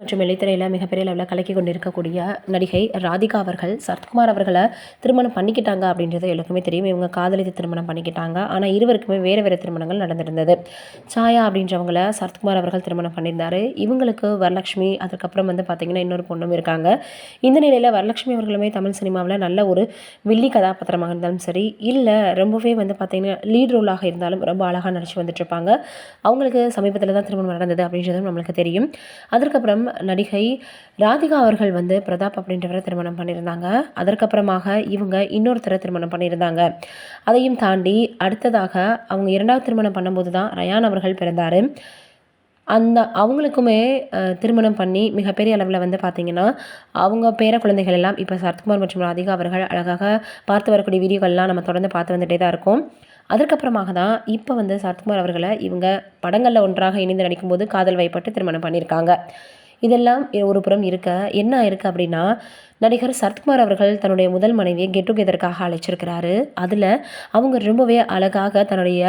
மற்றும் வெளித்துறையில் மிகப்பெரிய லெவலில் கலக்கி கொண்டிருக்கக்கூடிய நடிகை ராதிகா அவர்கள் சரத்குமார் அவர்களை திருமணம் பண்ணிக்கிட்டாங்க அப்படின்றது எல்லாருக்குமே தெரியும். இவங்க காதலித்து திருமணம் பண்ணிக்கிட்டாங்க. ஆனால் இருவருக்குமே வேறு வேறு திருமணங்கள் நடந்திருந்தது. சாயா அப்படின்றவங்கள சரத்குமார் அவர்கள் திருமணம் பண்ணியிருந்தார். இவங்களுக்கு வரலட்சுமி அதுக்கப்புறம் வந்து பார்த்திங்கன்னா இன்னொரு பொண்ணும் இருக்காங்க. இந்த நிலையில் வரலட்சுமி அவர்களுமே தமிழ் சினிமாவில் நல்ல ஒரு வில்லி கதாபாத்திரமாக இருந்தாலும் சரி இல்லை ரொம்பவே வந்து பார்த்திங்கன்னா லீட் ரோலாக இருந்தாலும் ரொம்ப அழகாக நடிச்சு வந்துட்டுருப்பாங்க அவங்களுக்கு சமீபத்தில் தான் திருமணம் நடந்தது அப்படின்றதும் நம்மளுக்கு தெரியும். அதற்கப்புறம் நடிகை ராதிகா அவர்கள் வந்து பிரதாப் அப்படின்றவரை திருமணம் பண்ணியிருந்தாங்க. அதற்கப்புறமாக இவங்க இன்னொருத்தரை திருமணம் பண்ணியிருந்தாங்க. அதையும் தாண்டி அடுத்ததாக அவங்க இரண்டாவது திருமணம் பண்ணும்போது தான் ரயான் அவர்கள் பிறந்தார். அந்த அவங்களுக்குமே திருமணம் பண்ணி மிகப்பெரிய அளவில் வந்து பார்த்திங்கன்னா அவங்க பேர குழந்தைகள் எல்லாம் இப்போ சரத்குமார் மற்றும் ராதிகா அவர்கள் அழகாக பார்த்து வரக்கூடிய வீடியோக்கள்லாம் நம்ம தொடர்ந்து பார்த்து வந்துகிட்டே தான் இருக்கோம். அதற்கப்புறமாக தான் இப்போ வந்து சரத்குமார் அவர்களை இவங்க படங்களில் ஒன்றாக இணைந்து நடிக்கும்போது காதல் வைப்பட்டு திருமணம் பண்ணியிருக்காங்க. இதெல்லாம் ஒரு புறம் இருக்க என்ன ஆயிருக்கு அப்படின்னா நடிகர் சரத்குமார் அவர்கள் தன்னுடைய முதல் மனைவியை கெட் டுகெதருக்காக அழைச்சிருக்கிறாரு. அதில் அவங்க ரொம்பவே அழகாக தன்னுடைய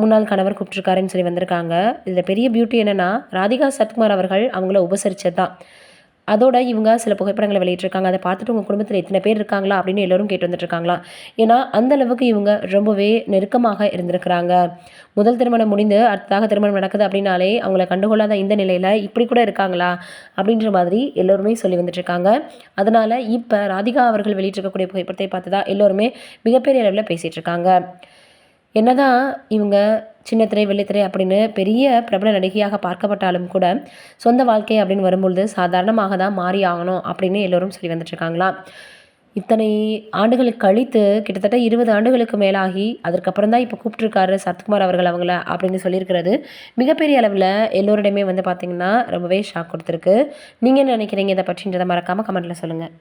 முன்னாள் கணவர் கூப்பிட்ருக்காருன்னு சொல்லி வந்திருக்காங்க. இதில் பெரிய பியூட்டி என்னென்னா ராதிகா சரத்குமார் அவர்கள் அவங்கள உபசரித்தது தான் அதோட இவங்க சில புகைப்படங்களை வெளியிட்டிருக்காங்க. அதை பார்த்துட்டு உங்கள் குடும்பத்தில் எத்தனை பேர் இருக்காங்களா அப்படின்னு எல்லோரும் கேட்டு வந்துட்டுருக்காங்களா? ஏன்னா அந்த அளவுக்கு இவங்க ரொம்பவே நெருக்கமாக இருந்திருக்கிறாங்க. முதல் திருமணம் முடிந்து அடுத்ததாக திருமணம் நடக்குது அப்படின்னாலே அவங்கள கண்டுகொள்ளாத இந்த நிலையில் இப்படி கூட இருக்காங்களா? அப்படின்ற மாதிரி எல்லோருமே சொல்லி வந்துட்டுருக்காங்க. அதனால் இப்போ ராதிகா அவர்கள் வெளியிட்டிருக்கக்கூடிய புகைப்படத்தை பார்த்து தான் எல்லோருமே மிகப்பெரிய அளவில் பேசிகிட்டு இருக்காங்க என்னதான் இவங்க சின்னத்திரை வெள்ளித்திரை அப்படின்னு பெரிய பிரபல நடிகையாக பார்க்கப்பட்டாலும் கூட சொந்த வாழ்க்கை அப்படின்னு வரும்பொழுது சாதாரணமாக தான் மாறி ஆகணும் அப்படின்னு எல்லோரும் சொல்லி வந்துட்டுருக்காங்களா இத்தனை ஆண்டுகளுக்கு கழித்து கிட்டத்தட்ட இருபது ஆண்டுகளுக்கு மேலாகி அதுக்கப்புறம் தான் இப்போ கூப்பிட்டுருக்காரு சரத்குமார் அவர்கள் அவங்கள அப்படின்னு சொல்லியிருக்கிறது. மிகப்பெரிய அளவில் எல்லோரிடையுமே வந்து பார்த்திங்கன்னா ரொம்பவே ஷாக் கொடுத்துருக்கு. நீங்கள் என்ன நினைக்கிறீங்க? இதை பற்றின்றதை மறக்காமல் கமெண்ட்டில் சொல்லுங்கள்